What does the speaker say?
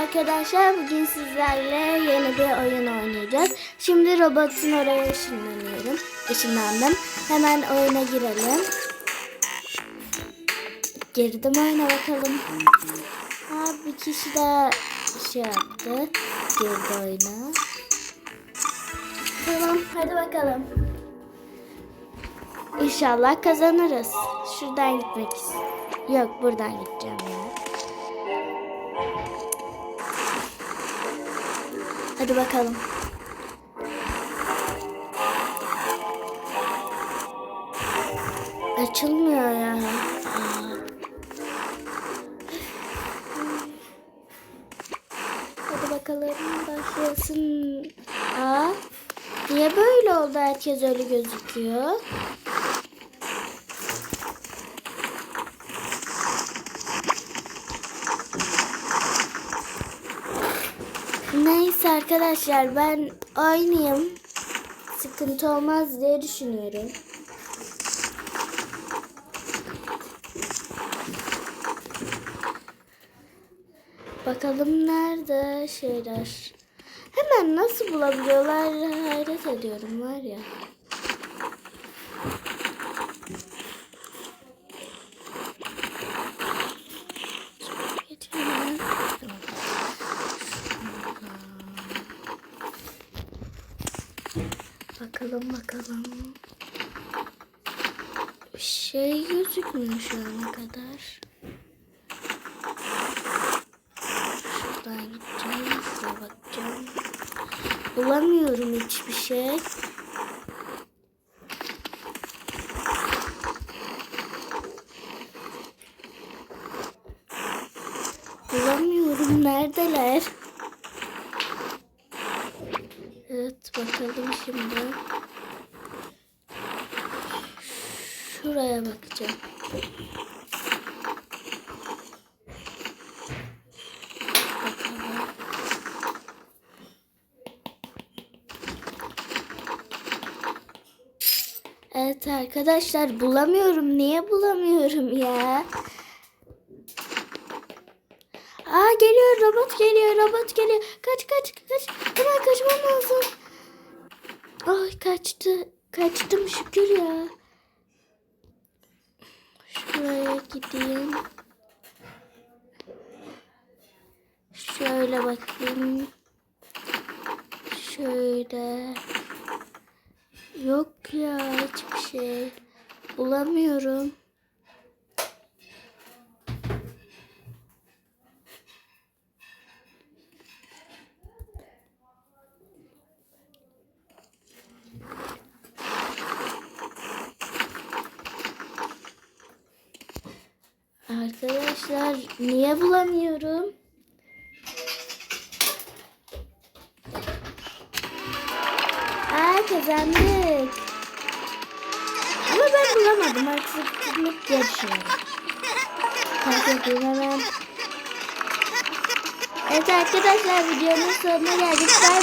Arkadaşlar bugün sizlerle yeni bir oyun oynayacağız. Şimdi robotun oraya ışınlanıyorum. Işınlandım. Hemen oyuna girelim. Girdim oyuna bakalım. Ha, bir kişi daha şey yaptı. Girdi oyuna. Tamam hadi bakalım. İnşallah kazanırız. Şuradan gitmek istiyorum. Yok buradan gideceğim ya. Hadi bakalım. Açılmıyor ya. Hadi bakalım başlasın. Aa, niye böyle oldu? Herkes öyle gözüküyor. Neyse arkadaşlar ben oynayayım. Sıkıntı olmaz diye düşünüyorum. Bakalım nerede şeyler. Hemen nasıl bulabiliyorlar hayret ediyorum var ya. Bakalım bakalım. Bir şey gözükmüyor şu ana kadar. Şuradan gideceğim. Şuraya bakacağım. Bulamıyorum hiçbir şey. Bulamıyorum. Neredeler? Evet bakalım şimdi. Şuraya bakacağım. Evet arkadaşlar bulamıyorum. Niye bulamıyorum ya? Aa geliyor robot geliyor robot geliyor. Kaç kaç kaç. Hemen kaçmam lazım. Ay kaçtı. Kaçtım şükür ya. Şuraya gideyim. Şöyle bakayım. Şöyle. Yok ya hiçbir şey. Bulamıyorum. Arkadaşlar niye bulamıyorum? Aa kazandık. Ama ben bulamadım. Haksızlık diye düşünüyorum. Fark edeyim hemen. Evet arkadaşlar videonun sonuna geldik. Bay bay.